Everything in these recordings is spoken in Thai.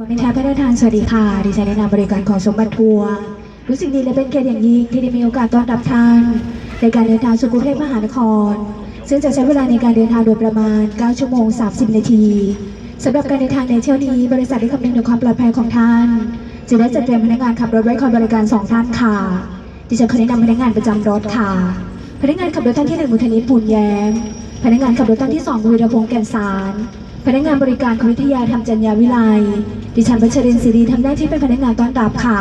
วันนี้แทนพระราชทานสวัสดีค่ะ ดิฉันในนามบริการของสมบัติทัวร์รู้สึกดีและเป็นเกียรติอย่างยิ่งที่ได้มีโอกาสต้อนรับท่าน ในการเดินทางสู่กรุงเทพมหานคร ซึ่งจะใช้เวลาในการเดินทางโดยประมาณ 9 ชั่วโมง 30 นาทีสำหรับการเดินทางในเที่ยวนี้ บริษัทได้คำนึงถึงความปลอดภัยของท่าน จึงได้จัดเตรียมพนักงานขับรถไว้คอยบริการสองท่านค่ะ ดิฉันขอแนะนำพนักงานประจำรถค่ะ พนักงานขับรถท่านที่หนึ่งมุทนิตปูนแย้ม พนักงานขับรถท่านที่สองวีรพงษ์แก่นสาร พนักงานบริการคุณวิทยาธรรมจัญญาวิไลดิฉันพัชรินทร์ศิริทำหน้าที่เป็นพนักงานต้อนรับค่ะ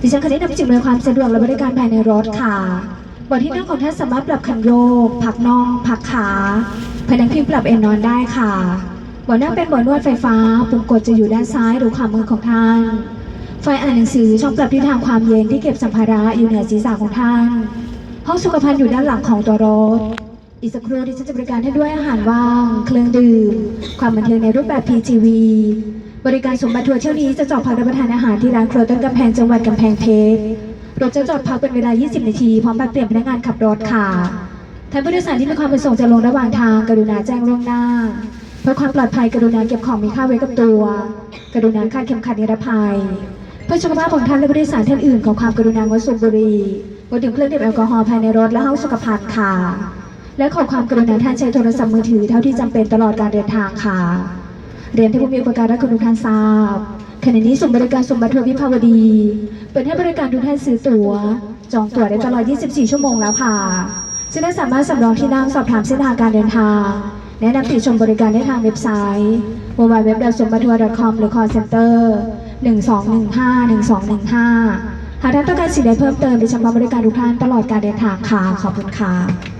ดิฉันขอแนะนำสิ่งอำนความสะดวกและบริการภายในรถค่ะบาะที่นั่งของท่านสามารถปรับคันโยกพักน่องพักขาพนักพิงปรับเอนนอนได้ค่ะบาะนั่งเป็นบาะนวดไฟฟ้า ปุ่มกดจะอยู่ด้านซ้ายหรือขวามือของท่าน ไฟอ่านหนังสือช่องปรับทิศทางความเย็นที่เก็บสัมภาระอยู่เหนือศีรษะของท่าน ห้องสุขภัณฑ์อยู่ด้านหลังของตัวรถ อีกสักครู่ดิฉันจะบริการให้ด้วยอาหารว่าง เครื่องดื่ม ความบันเทิงในรูปแบบ PGV บริการสมบัติทัวร์เที่ยวนี้จะจอดพักรับประทานอาหารที่ร้านครัวต้นกำแพงจังหวัดกำแพงเพชรรถจะจอดพักเป็นเวลา 20 นาที พร้อมบัตรเปลี่ยนพนักงานขับรถค่ะท่านผู้โดยสารที่มีความประสงค์จะลงระหว่างทาง กรุณาแจ้งล่วงหน้า เพื่อความปลอดภัยกรุณาเก็บของมีค่าไว้กับตัว กรุณาคาดเข็มขัดนิรภัย เพื่อสุขภาพของท่านและผู้โดยสารท่านอื่นขอความกรุณางดสูบบุหรี่งดดื่มเครื่องดื่มแอลกอฮอล์ภายในรถและห้องสุขภัณฑ์ค่ะ และขอความกรุณาท่านใช้โทรศัพท์มือถือเท่าที่จำเป็นตลอดการเดินทางค่ะ เรียนที่ผู้มีอุปการะคุณทุกท่านทราบขณะนี้ส่งบริการส่งบัตรทัวร์วิภาวดี เปิดให้บริการทุกท่านซื้อตั๋ว จองตั๋วได้ตลอด 24 ชั่วโมงแล้วค่ะซึ่งท่านสามารถสำรองที่นั่งสอบถามเส้นทางการเดินทาง แนะนำติชมบริการได้ทางเว็บไซต์ www. สมบัติทัวร์ .com หรือ call center 1215 1215 หากท่านต้องการสิ่งใดเพิ่มเติมดิฉันพร้อมบริการทุกท่านตลอดการเดินทางค่ะ ขอบคุณค่ะ